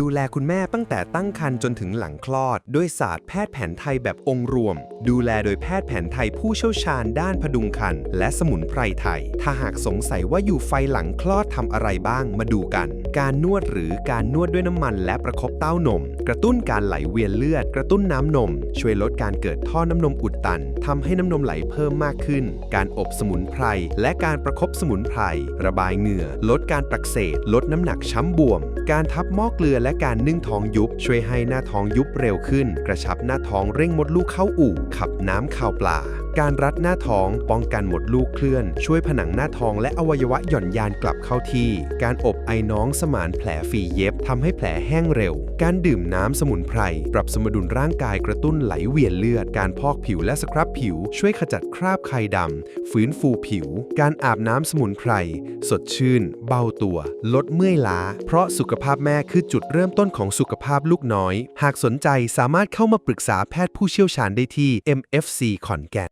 ดูแลคุณแม่ตั้งแต่ตั้งครรภ์จนถึงหลังคลอด ด้วยศาสตร์แพทย์แผนไทยแบบองค์รวม ดูแลโดยแพทย์แผนไทยผู้เชี่ยวชาญด้านพดุงครรภ์และสมุนไพรไทย ถ้าหากสงสัยว่าอยู่ไฟหลังคลอดทำอะไรบ้างมาดูกัน การนวดหรือการนวดด้วยน้ำมันและประคบเต้านม กระตุ้นการไหลเวียนเลือด กระตุ้นน้ำนม ช่วยลดการเกิดท่อน้ำนมอุดตันทำให้น้ำนมไหลเพิ่มมากขึ้น การอบสมุนไพรและการประคบสมุนไพรระบายเหงื่อ ลดการปักเสบลดน้ำหนักช้ำบวม การทับหม้อเกลืออและการนึ่งท้องยุบ ช่วยให้หน้าท้องยุบเร็วขึ้น กระชับหน้าท้องเร่งมดลูกเข้าอู่ ขับน้ำข่าวปลา การรัดหน้าท้องป้องกันมดลูกเคลื่อน ช่วยผนังหน้าท้องและอวัยวะหย่อนยานกลับเข้าที่ การอบไอน้องสมานแผลฝีเย็บทำให้แผลแห้งเร็วการดื่มน้ำสมุนไพร ปรับสมดุลร่างกายกระตุ้นไหลเวียนเลือด การพอกผิวและสครับผิว ช่วยขจัดคราบไข่ดำฟื้นฟูผิว การอาบน้ำสมุนไพร สดชื่น เบาตัว ลดเมื่อยล้า เพราะสุขภาพแม่คือจุดเริ่มต้นของสุขภาพลูกน้อย หากสนใจสามารถเข้ามาปรึกษาแพทย์ผู้เชี่ยวชาญได้ที่ MFC ขอนแก่น